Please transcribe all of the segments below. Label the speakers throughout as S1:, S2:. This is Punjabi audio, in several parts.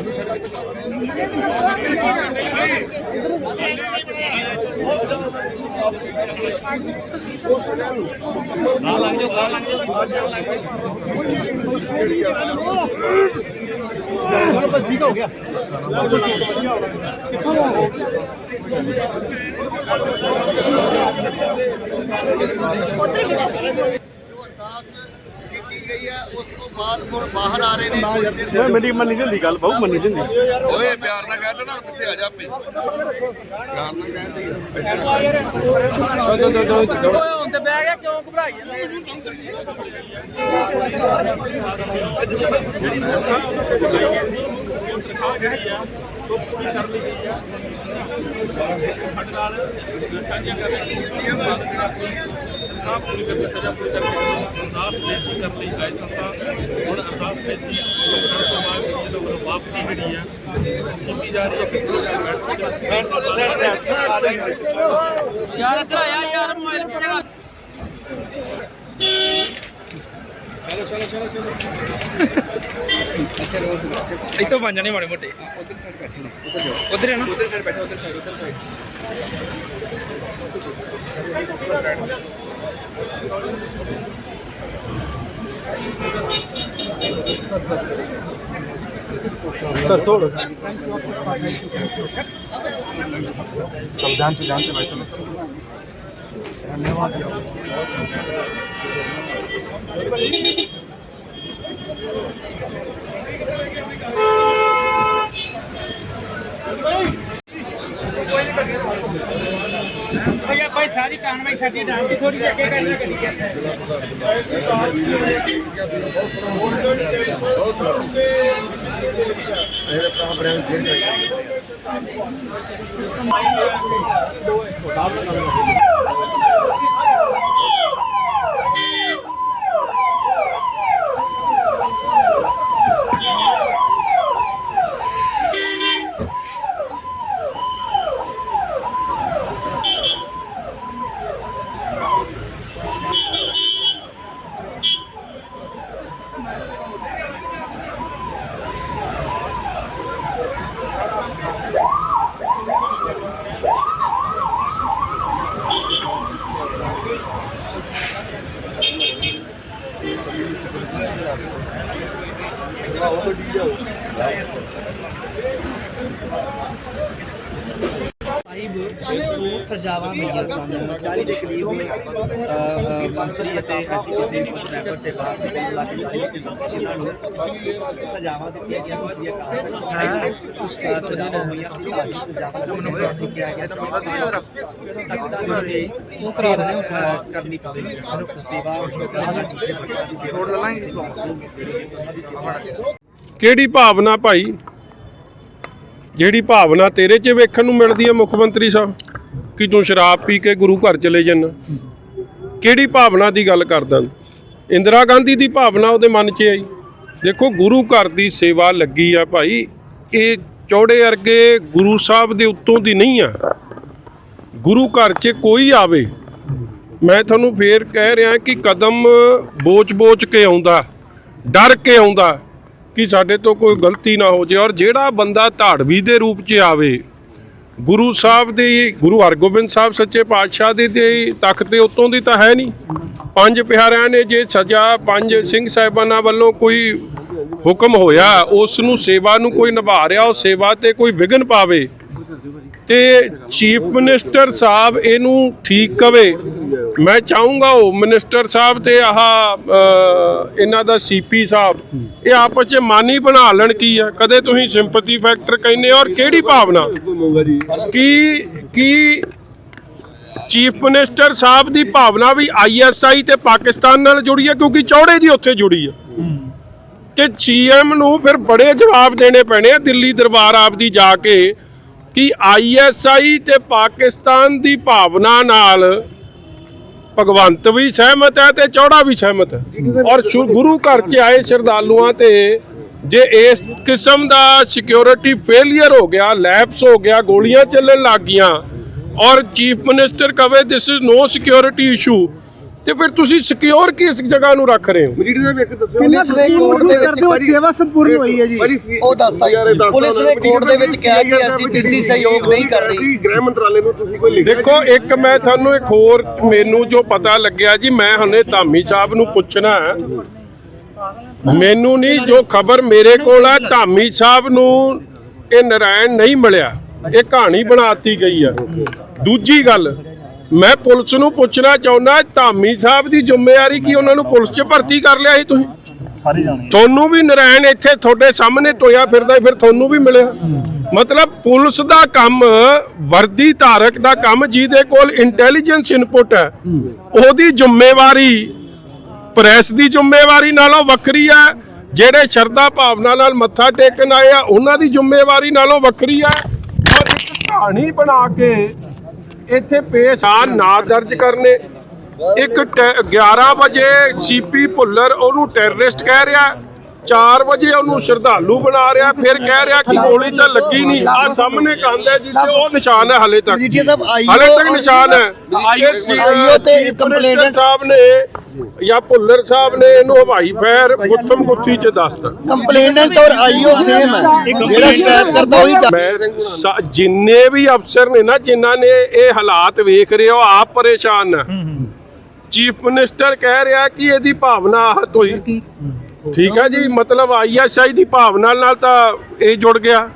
S1: ਜੋ ਅਰਦਾਸ ਕੀਤੀ ਗਈ ਹੈ ਉਸ ਤੋਂ ਬਾਅਦ ਹੁਣ ਬਾਹਰ ਆ ਰਹੇ ਨੇ
S2: ਮੇਰੀ ਮੰਨੀ ਦੀ ਹੁੰਦੀ ਗੱਲ ਬਹੁਤ ਮੰਨੀ ਦੀ ਹੁੰਦੀ
S3: ਓਏ ਪਿਆਰ ਨਾਲ ਕਹਿ ਨਾ ਪਿੱਛੇ ਆ ਜਾ ਆਪੇ ਪਿਆਰ ਨਾਲ ਕਹਿੰਦੇ
S4: ਓਏ ਹੁਣ ਤੇ ਬਹਿ ਗਿਆ ਕਿਉਂ ਘਬਰਾਈ ਜਾਂਦੇ
S5: ਤਨਖਾਹ ਪੂਰੀ ਕਰਕੇ ਸਜ਼ਾ ਪੂਰੀ ਕਰਕੇ ਅਰਦਾਸ ਬੇਨਤੀ ਕਰਨ ਲਈ ਗਏ ਸੰਤਾਂ ਹੁਣ ਅਰਦਾਸ ਬੇਨਤੀ ਕਰਨ ਤੋਂ ਬਾਅਦ ਇਹ ਲੋਕਾਂ ਨੂੰ ਵਾਪਸੀ ਜਿਹੜੀ ਆ ਕੀਤੀ ਜਾ ਰਹੀ ਹੈ ਕਿ
S4: ਯਾਰ ਇੱਧਰ ਆਇਆ ਯਾਰ ਮੋਬਾਈਲ ਪਿੱਛੇ ਕਰ। ਇੱਥੋਂ ਬਣ ਜਾਣੇ ਮਾੜੇ ਮੋਟੇ। ਉਧਰ ਸਾਈਡ ਬੈਠੇ ਨੇ ਉਧਰ ਜਾਓ। ਉਧਰ ਹੈ ਨਾ ਉਧਰ ਸਾਈਡ ਬੈਠੇ ਉਧਰ ਸਾਈਡ ਉਧਰ ਸਾਈਡ
S2: सर छोड़ अब ध्यान से ध्यान से बैठो धन्यवाद
S4: ਭਈਆ ਭਾਈ ਸਾਰੀ ਕਾਨਵਾਈ ਸਾਡੀ ਡਾਂਟੀ ਥੋੜੀ ਅੱਗੇ ਕਰਨੀ ਕਰੀ ਜਾਂਦੇ
S6: ਸਾਹਿਬ ਨੂੰ ਸਜ਼ਾਵਾਂ ਮਿਲੀਆਂ ਸਨ 40 ਦੇ ਕਰੀਬ ਅ, ਅ, ਮੰਤਰੀ ਅਤੇ ਐਜੂਕੇਸ਼ਨ ਮੈਂਬਰ ਸੇ ਬਾਹਰ ਸੇ ਕੋਲ ਲਾ ਕੇ ਚਾਹੀਏ ਕਿ ਉਹਨਾਂ ਨੂੰ ਸਜ਼ਾਵਾਂ ਦਿੱਤੀਆਂ ਗਈਆਂ ਸੀ ਕਾਰਨ ਸਜ਼ਾਵਾਂ ਹੋਈਆਂ ਸਜ਼ਾਵਾਂ ਨੂੰ। ਫਾਂਸੀ ਕਿਹਾ ਗਿਆ ਸੀ ਉਹ ਕਰਾ ਰਹੇ ਕਰਨੀ ਪਵੇਗੀ। ਸੇਵਾ ਛੋੜ ਲਾਂਗੇ
S7: ਕਿਹੜੀ ਭਾਵਨਾ ਭਾਈ? ਜਿਹੜੀ ਭਾਵਨਾ ਤੇਰੇ 'ਚ ਵੇਖਣ ਨੂੰ ਮਿਲਦੀ ਹੈ ਮੁੱਖ ਮੰਤਰੀ ਸਾਹਿਬ, ਕਿ ਤੂੰ ਸ਼ਰਾਬ ਪੀ ਕੇ ਗੁਰੂ ਘਰ ਚਲੇ ਜਾਂਦਾ ਕਿਹੜੀ ਭਾਵਨਾ ਦੀ ਗੱਲ ਕਰਦਾ ਇੰਦਰਾ ਗਾਂਧੀ ਦੀ ਭਾਵਨਾ ਉਹਦੇ ਮਨ 'ਚ ਆਈ। ਦੇਖੋ, ਗੁਰੂ ਘਰ ਦੀ ਸੇਵਾ ਲੱਗੀ ਆ ਭਾਈ। ਇਹ ਚੌੜੇ ਅਰਗੇ ਗੁਰੂ ਸਾਹਿਬ ਦੇ ਉੱਤੋਂ ਦੀ ਨਹੀਂ ਆ। ਗੁਰੂ ਘਰ 'ਚ ਕੋਈ ਆਵੇ। ਮੈਂ ਤੁਹਾਨੂੰ ਫੇਰ ਕਹਿ ਰਿਹਾ ਕਿ ਕਦਮ ਬੋਚ-ਬੋਚ ਕੇ ਆਉਂਦਾ, ਡਰ ਕੇ ਆਉਂਦਾ। ਕਿ ਸਾਡੇ ਤੋਂ ਕੋਈ ਗਲਤੀ ਨਾ ਹੋ ਜੇ ਔਰ ਜਿਹੜਾ ਬੰਦਾ ਧਾੜਵੀ ਦੇ ਰੂਪ 'ਚ ਆਵੇ, ਗੁਰੂ ਸਾਹਿਬ ਦੇ ਗੁਰੂ ਹਰਗੋਬਿੰਦ ਸਾਹਿਬ ਸੱਚੇ ਪਾਤਸ਼ਾਹ ਦੇ ਦੇ ਤਖਤ ਦੇ ਉੱਤੋਂ ਦੀ ਤਾਂ ਹੈ ਨਹੀਂ। ਪੰਜ ਪਿਆਰਿਆਂ ਨੇ ਜੇ ਸਜ਼ਾ ਪੰਜ ਸਿੰਘ ਸਾਹਿਬਾਨਾਂ ਵੱਲੋਂ ਕੋਈ ਹੁਕਮ ਹੋਇਆ, ਉਸ ਨੂੰ ਸੇਵਾ ਨੂੰ ਕੋਈ ਨਿਭਾ ਰਿਹਾ, ਉਹ ਸੇਵਾ ਤੇ ਕੋਈ ਵਿਘਨ ਪਾਵੇ ਤੇ ਚੀਫ ਮਿਨਿਸਟਰ ਸਾਹਿਬ ਇਹਨੂੰ ਠੀਕ ਕਵੇ। ਮੈਂ ਚਾਹੂੰਗਾ ਉਹ ਮਿਨਿਸਟਰ ਸਾਹਿਬ ਤੇ ਆਹ ਇਹਨਾਂ ਦਾ ਸੀਪੀ ਸਾਹਿਬ, ਇਹ ਆਪਸ ਚ ਮਾਨੀ ਬਣਾ ਲੈਣ ਕੀ ਆ। ਕਦੇ ਤੁਸੀਂ ਸਿੰਪਥੀ ਫੈਕਟਰ ਕਹਿੰਦੇ ਔਰ ਕਿਹੜੀ ਭਾਵਨਾ? ਕੀ ਕੀ ਚੀਫ ਮਿਨਿਸਟਰ ਸਾਹਿਬ ਦੀ ਭਾਵਨਾ ਵੀ ਆਈਐਸਆਈ ਤੇ ਪਾਕਿਸਤਾਨ ਨਾਲ ਜੁੜੀ ਹੈ ਕਿਉਂਕਿ ਚੌੜੇ ਦੀ ਉੱਥੇ ਜੁੜੀ ਹੈ ਤੇ ਸੀਐਮ ਨੂੰ ਫਿਰ ਬੜੇ ਜਵਾਬ ਦੇਣੇ ਪੈਣੇ ਆ ਦਿੱਲੀ ਦਰਬਾਰ ਆਪ ਦੀ ਜਾ ਕੇ। ਕਿ ਆਈਐਸਆਈ ਤੇ ਪਾਕਿਸਤਾਨ ਦੀ ਭਾਵਨਾ ਨਾਲ ਭਗਵੰਤ ਵੀ ਸਹਿਮਤ ਹੈ ਤੇ ਚੌੜਾ ਵੀ ਸਹਿਮਤ ਹੈ। ਔਰ ਗੁਰੂ ਘਰ 'ਚ ਆਏ ਸ਼ਰਧਾਲੂਆਂ ਤੇ ਜੇ ਇਸ ਕਿਸਮ ਦਾ ਸਿਕਿਉਰਿਟੀ ਫੇਲਿਅਰ ਹੋ ਗਿਆ ਲੈਪਸ ਹੋ ਗਿਆ, ਗੋਲੀਆਂ ਚੱਲਣ ਲੱਗ ਗਈਆਂ, ਔਰ ਚੀਫ ਮਿਨਿਸਟਰ ਕਵੇ this is no security issue ਤੇ ਫਿਰ ਤੁਸੀਂ ਸਿਕਿਉਰ ਕਿਸ ਜਗ੍ਹਾ ਨੂੰ ਰੱਖ ਰਹੇ ਹੋ?
S2: ਮਜੀਠੀ ਸਾਹਿਬ ਇੱਕ ਦੱਸੋ
S1: ਪੁਲਿਸ ਨੇ ਕੋਰਟ ਦੇ ਵਿੱਚ
S2: ਸੇਵਾ ਸੰਪੂਰਨ ਹੋਈ ਹੈ ਜੀ।
S1: ਉਹ ਦੱਸਦਾ। ਪੁਲਿਸ ਨੇ ਕੋਰਟ ਦੇ ਵਿੱਚ ਕਿਹਾ ਕਿ ਅਸੀਂ ਕਿਸੇ ਸਹਿਯੋਗ ਨਹੀਂ ਕਰ ਰਹੀ।
S2: ਗ੍ਰਹਿ ਮੰਤਰਾਲੇ ਨੂੰ ਤੁਸੀਂ ਕੋਈ ਲਿਖਿਆ
S7: ਦੇਖੋ ਇੱਕ ਮੈਂ ਤੁਹਾਨੂੰ ਇੱਕ ਹੋਰ ਮੈਨੂੰ ਜੋ ਪਤਾ ਲੱਗਿਆ ਜੀ ਮੈਂ ਹੁਣੇ ਧਾਮੀ ਸਾਹਿਬ ਨੂੰ ਪੁੱਛਣਾ ਹੈ। ਮੈਨੂੰ ਨਹੀਂ ਜੋ ਖਬਰ ਮੇਰੇ ਕੋਲ ਹੈ ਧਾਮੀ ਸਾਹਿਬ ਨੂੰ ਇਹ ਨਰਾਇਣ ਨਹੀਂ ਮਿਲਿਆ। ਇਹ ਕਹਾਣੀ ਬਣਾਤੀ ਗਈ ਆ। ਦੂਜੀ ਗੱਲ ਮੈਂ ਪੁਲਿਸ ਨੂੰ ਪੁੱਛਣਾ ਚਾਹੁੰਦਾ ਧਾਮੀ ਸਾਹਿਬ ਦੀ ਜ਼ਿੰਮੇਵਾਰੀ ਕੀ? ਉਹਨਾਂ ਨੂੰ ਪੁਲਿਸ 'ਚ ਭਰਤੀ ਕਰ ਲਿਆ ਸੀ ਤੁਸੀਂ?
S6: ਸਾਰੇ ਜਾਣੇ
S7: ਤੁਹਾਨੂੰ ਵੀ ਨਰਾਇਣ ਇੱਥੇ ਤੁਹਾਡੇ ਸਾਹਮਣੇ ਤੋਇਆ ਫਿਰਦਾ ਫਿਰ ਤੁਹਾਨੂੰ ਵੀ ਮਿਲਿਆ? ਮਤਲਬ ਪੁਲਿਸ ਦਾ ਕੰਮ ਵਰਦੀ ਧਾਰਕ ਦਾ ਕੰਮ ਜਿਹਦੇ ਕੋਲ ਇੰਟੈਲੀਜੈਂਸ ਇਨਪੁਟ ਹੈ ਉਹਦੀ ਜ਼ਿੰਮੇਵਾਰੀ ਪ੍ਰੈਸ ਦੀ ਜ਼ਿੰਮੇਵਾਰੀ ਨਾਲੋਂ ਵੱਖਰੀ ਹੈ ਜਿਹੜੇ ਸ਼ਰਧਾ ਭਾਵਨਾ ਨਾਲ ਮੱਥਾ ਟੇਕਣ ਆਏ ਆ ਉਹਨਾਂ ਦੀ ਜ਼ਿੰਮੇਵਾਰੀ ਨਾਲੋਂ ਵੱਖਰੀ ਹੈ। ਔਰ ਇੱਕ ਕਹਾਣੀ ਬਣਾ ਕੇ ਇੱਥੇ ਪੇਸ਼ ਆ ਨਾ ਦਰਜ ਕਰਨੇ। ਇੱਕ ਟੈ- 11 ਵਜੇ ਸੀਪੀ ਭੁੱਲਰ ਉਹਨੂੰ ਟੈਰਰਿਸਟ ਕਹਿ ਰਿਹਾ 4 ਵਜੇ ਉਹਨੂੰ ਸ਼ਰਧਾਲੂ ਬਣਾ ਰਿਹਾ ਫਿਰ ਕਹਿ ਰਿਹਾ ਕਿ ਗੋਲੀ ਤਾਂ ਲੱਗੀ ਨਹੀਂ। ਆ ਸਾਹਮਣੇ ਕੰਧ ਹੈ ਜਿੱਥੇ ਉਹ ਨਿਸ਼ਾਨ ਹੈ ਹਲੇ ਤੱਕ। ਹਲੇ ਤੱਕ ਨਿਸ਼ਾਨ ਹੈ।
S1: ਆਈਓ ਤੇ
S7: ਮਿਨਿਸਟਰ ਸਾਹਿਬ ਨੇ ਜਾਂ ਭੁੱਲਰ ਸਾਹਿਬ ਨੇ ਇਹਨੂੰ ਹਵਾਈ ਫੈਰ ਗੁੱਥਮ ਗੁੱਥੀ ਚ ਦੱਸਤਾ
S1: ਕੰਪਲੇਨੈਂਟ ਔਰ ਆਈਓ ਸੇਮ ਹੈ। ਜਿਹੜਾ ਸ਼ਿਕਾਇਤ ਕਰਦਾ ਉਹੀ
S7: ਮੈਂ ਜਿੰਨੇ ਵੀ ਅਫਸਰ ਨੇ ਨਾ ਜਿਨ੍ਹਾਂ ਨੇ ਇਹ ਹਾਲਾਤ ਵੇਖ ਰਹੇ ਹੋ ਆਪ ਪਰੇਸ਼ਾਨ ਨੇ। ਚੀਫ ਮਿਨਿਸਟਰ ਕਹਿ ਰਿਹਾ ਕਿ ਇਹਦੀ ਭਾਵਨਾ ਆਹਤ ਹੋਈ। ਠੀਕ ਹੈ। ਜੀ ਮਤਲਬ ਆਈਐਸਆਈ ਦੀ ਭਾਵਨਾ ਨਾਲ ਤਾਂ ਇਹ ਜੁੜ ਗਿਆ।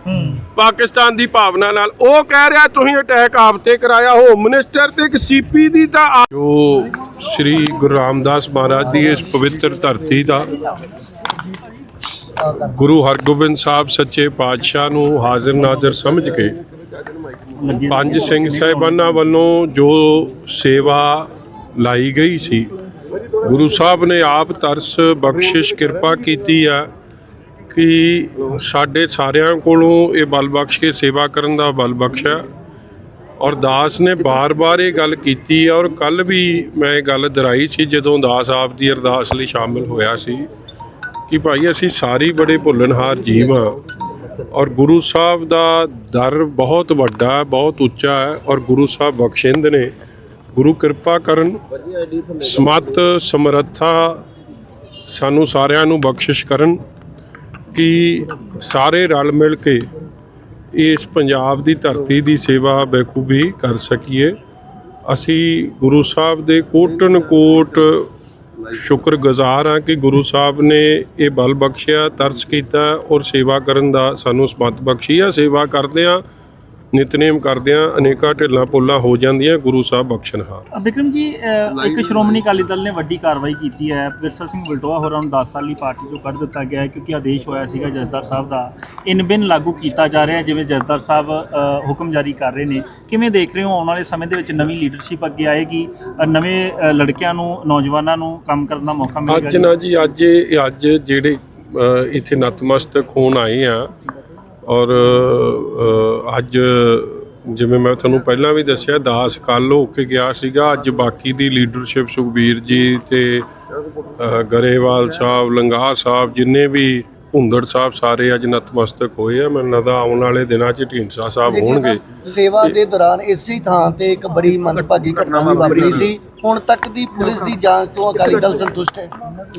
S7: ਪਾਕਿਸਤਾਨ ਦੀ ਭਾਵਨਾ ਨਾਲ। ਉਹ ਕਹਿ ਰਿਹਾ, ਤੁਸੀਂ ਅਟੈਕ ਆਪ ਤੇ ਕਰਾਇਆ ਹੋਮ ਮਿਨਿਸਟਰ ਤੇ ਇੱਕ ਸੀਪੀ ਦੀ ਤਾਂ ਜੋ ਸ੍ਰੀ ਗੁਰੂ ਰਾਮਦਾਸ ਮਹਾਰਾਜ ਦੀ ਇਸ ਪਵਿੱਤਰ ਧਰਤੀ ਦਾ ਗੁਰੂ ਹਰਗੋਬਿੰਦ ਸਾਹਿਬ ਸੱਚੇ ਪਾਤਸ਼ਾਹ ਨੂੰ ਹਾਜ਼ਰ ਨਾਜ਼ਰ ਸਮਝ ਕੇ ਪੰਜ ਸਿੰਘ ਸਾਹਿਬਾਨਾਂ ਵੱਲੋਂ ਜੋ ਸੇਵਾ ਲਾਈ ਗਈ ਸੀ, ਗੁਰੂ ਸਾਹਿਬ ਨੇ ਆਪ ਤਰਸ ਬਖਸ਼ਿਸ਼ ਕਿਰਪਾ ਕੀਤੀ ਆ। ਕਿ ਸਾਡੇ ਸਾਰਿਆਂ ਕੋਲੋਂ ਇਹ ਬਲ ਬਖਸ਼ ਕੇ ਸੇਵਾ ਕਰਨ ਦਾ ਬਲ ਬਖਸ਼ਿਆ। ਔਰ ਦਾਸ ਨੇ ਬਾਰ-ਬਾਰ ਇਹ ਗੱਲ ਕੀਤੀ ਔਰ ਕੱਲ ਵੀ ਮੈਂ ਇਹ ਗੱਲ ਦਰਾਈ ਸੀ ਜਦੋਂ ਦਾਸ ਆਪ ਦੀ ਅਰਦਾਸ ਲਈ ਸ਼ਾਮਿਲ ਹੋਇਆ ਸੀ ਕਿ ਭਾਈ ਅਸੀਂ ਸਾਰੇ ਬੜੇ ਭੁੱਲਣਹਾਰ ਜੀਵ ਹਾਂ ਔਰ ਗੁਰੂ ਸਾਹਿਬ ਦਾ ਦਰ ਬਹੁਤ ਵੱਡਾ ਹੈ ਬਹੁਤ ਉੱਚਾ ਹੈ ਔਰ ਗੁਰੂ ਸਾਹਿਬ ਬਖਸ਼ਿੰਦ ਨੇ ਗੁਰੂ ਕਿਰਪਾ ਕਰਨ ਸਮਤ ਸਮਰੱਥਾ ਸਾਨੂੰ ਸਾਰਿਆਂ ਨੂੰ ਬਖਸ਼ਿਸ਼ ਕਰਨ ਕਿ ਸਾਰੇ ਰਲ ਮਿਲ ਕੇ ਇਸ ਪੰਜਾਬ ਦੀ ਧਰਤੀ ਦੀ ਸੇਵਾ ਬਖੂਬੀ ਕਰ ਸਕੀਏ। ਅਸੀਂ ਗੁਰੂ ਸਾਹਿਬ ਦੇ ਕੋਟਨ ਕੋਟ ਸ਼ੁਕਰਗੁਜ਼ਾਰ ਹਾਂ ਕਿ ਗੁਰੂ ਸਾਹਿਬ ਨੇ ਇਹ ਬਲ ਬਖਸ਼ਿਆ, ਤਰਸ ਕੀਤਾ ਔਰ ਸੇਵਾ ਕਰਨ ਦਾ ਸਾਨੂੰ ਸਮਤ ਬਖਸ਼ੀ ਆ। ਸੇਵਾ ਕਰਦੇ ਆ ਨਿਤਨੇਮ ਕਰਦੇ ਆ ਅਨੇਕਾਂ ਢਿੱਲਾਂ ਪੁੱਲਾਂ ਹੋ ਜਾਂਦੀਆਂ ਗੁਰੂ ਸਾਹਿਬ ਬਖਸ਼ਣਹਾਰ
S6: ਵਿਕਰਮ ਜੀ ਇੱਕ ਸ਼੍ਰੋਮਣੀ ਅਕਾਲੀ ਦਲ ਨੇ ਵੱਡੀ ਕਾਰਵਾਈ ਕੀਤੀ ਹੈ। ਵਿਰਸਾ ਸਿੰਘ ਬਲਟੋਆ ਹੋਰਾਂ ਨੂੰ 10 ਸਾਲੀ ਪਾਰਟੀ ਤੋਂ ਕੱਢ ਦਿੱਤਾ ਗਿਆ ਹੈ ਕਿਉਂਕਿ ਆਦੇਸ਼ ਹੋਇਆ ਸੀਗਾ ਜਥੇਦਾਰ ਸਾਹਿਬ ਦਾ। ਇਨ ਬਿਨ ਲਾਗੂ ਕੀਤਾ ਜਾ ਰਿਹਾ ਹੈ ਜਿਵੇਂ ਜਥੇਦਾਰ ਸਾਹਿਬ ਹੁਕਮ ਜਾਰੀ ਕਰ ਰਹੇ ਨੇ। ਕਿਵੇਂ ਦੇਖ ਰਹੇ ਹੋ? ਆਉਣ ਵਾਲੇ ਸਮੇਂ ਦੇ ਵਿੱਚ ਨਵੀਂ ਲੀਡਰਸ਼ਿਪ ਅੱਗੇ ਆਏਗੀ। ਨਵੇਂ ਲੜਕਿਆਂ ਨੂੰ ਨੌਜਵਾਨਾਂ ਨੂੰ ਕੰਮ ਕਰਨ ਦਾ ਮੌਕਾ ਮਿਲੇਗਾ
S7: ਅੱਜ ਨਾ ਜੀ ਅੱਜ ਇਹ- ਅੱਜ ਜਿਹੜੇ ਅ, ਇੱਥੇ ਨਤਮਸਤਕ ਹੋਣ ਆਏ ਆ ਔਰ ਅੱਜ ਜਿਵੇਂ ਮੈਂ ਤੁਹਾਨੂੰ ਪਹਿਲਾਂ ਵੀ ਦੱਸਿਆ, ਦਾਸ ਕੱਲ ਹੋ ਕੇ ਗਿਆ ਸੀਗਾ। ਅੱਜ ਬਾਕੀ ਦੀ ਲੀਡਰਸ਼ਿਪ ਸੁਖਬੀਰ ਜੀ ਤੇ ਗਰੇਵਾਲ ਸਾਹਿਬ, ਲੰਗਾਹ ਸਾਹਿਬ, ਜਿੰਨੇ ਵੀ ਭੁੰਦੜ ਸਾਹਿਬ ਸਾਰੇ ਅੱਜ ਨਤਮਸਤਕ ਹੋਏ ਆ। ਮੈਨੂੰ ਲੱਗਦਾ ਆਉਣ ਵਾਲੇ ਦਿਨਾਂ 'ਚ ਢੀਂਡਸਾ ਸਾਹਿਬ ਹੋਣਗੇ।
S1: ਸੇਵਾ ਦੇ ਦੌਰਾਨ ਇਸੇ ਥਾਂ ਤੇ ਇੱਕ ਬੜੀ ਮੰਦਭਾਗੀ ਘਟਨਾ ਵੀ ਵਾਪਰੀ ਸੀ। ਹੁਣ ਤੱਕ ਦੀ ਪੁਲਿਸ ਦੀ ਜਾਂਚ ਤੋਂ ਅਕਾਲੀ ਦਲ ਸੰਤੁਸ਼ਟ ਹੈ।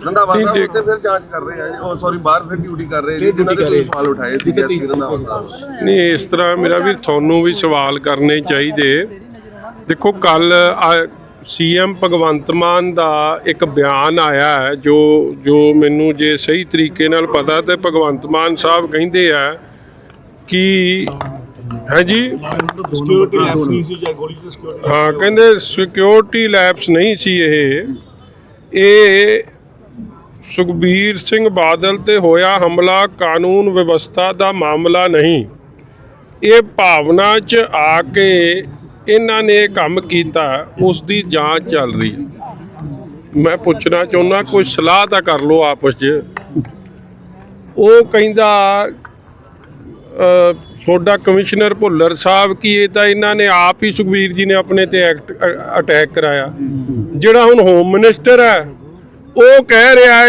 S3: ਸਾਹਿਬ ਉੱਤੇ ਫਿਰ ਜਾਂਚ ਕਰ ਰਹੇ ਆ। ਉਹ ਸੌਰੀ ਬਾਹਰ ਫਿਰ ਡਿਊਟੀ ਕਰ ਰਹੇ ਜੀ ਜਿਨ੍ਹਾਂ ਦੇ ਤੁਸੀਂ ਸਵਾਲ ਉਠਾਏ ਸੀ ਜੈਸੀ ਰੰਧਾਵਾ ਸਾਹਿਬ।
S7: ਨਹੀਂ ਇਸ ਤਰ੍ਹਾਂ ਮੇਰਾ ਵੀ ਤੁਹਾਨੂੰ ਵੀ ਸਵਾਲ ਕਰਨੇ ਚਾਹੀਦੇ। ਦੇਖੋ ਕੱਲ ਸੀਐਮ ਭਗਵੰਤ ਮਾਨ ਦਾ ਇੱਕ ਬਿਆਨ ਆਇਆ ਹੈ ਜੋ ਜੋ ਮੈਨੂੰ ਜੇ ਸਹੀ ਤਰੀਕੇ ਨਾਲ ਪਤਾ ਤੇ ਭਗਵੰਤ ਮਾਨ ਸਾਹਿਬ ਕਹਿੰਦੇ ਆ ਕਿ ਹੈ ਜੀ?
S2: ਸਿਕਿਉਰਿਟੀ ਲੈਪਸ ਨਹੀਂ ਸੀ ਜਾਂ ਗੋਲੀ ਦੀ ਸਿਕਿਉਰਿਟੀ
S7: ਹਾਂ ਕਹਿੰਦੇ ਸਿਕਿਉਰਿਟੀ ਲੈਪਸ ਨਹੀਂ ਸੀ ਇਹ। ਇਹ ਸੁਖਬੀਰ ਸਿੰਘ ਬਾਦਲ ਤੇ ਹੋਇਆ ਹਮਲਾ ਕਾਨੂੰਨ ਵਿਵਸਥਾ ਦਾ ਮਾਮਲਾ ਨਹੀਂ। ਇਹ ਭਾਵਨਾ 'ਚ ਆ ਕੇ ਇਹਨਾਂ ਨੇ ਕੰਮ ਕੀਤਾ ਉਸ ਦੀ ਜਾਂਚ ਚੱਲ ਰਹੀ। ਹੈ ਮੈਂ ਪੁੱਛਣਾ ਚਾਹੁੰਦਾ ਕੋਈ ਸਲਾਹ ਤਾਂ ਕਰ ਲਓ ਆਪਸ 'ਚ। ਉਹ ਕਹਿੰਦਾ ਅ, ਤੁਹਾਡਾ ਕਮਿਸ਼ਨਰ ਭੁੱਲਰ ਸਾਹਿਬ ਕੀ ਇਹ ਤਾਂ ਇਹਨਾਂ ਨੇ ਆਪ ਹੀ ਸੁਖਬੀਰ ਜੀ ਨੇ ਆਪਣੇ ਤੇ ਐਕਟ ਅਟੈਕ ਕਰਾਇਆ। ਜਿਹੜਾ ਹੁਣ ਹੋਮ ਮਿਨਿਸਟਰ ਹੈ ਉਹ ਕਹਿ ਰਿਹਾ ਹੈ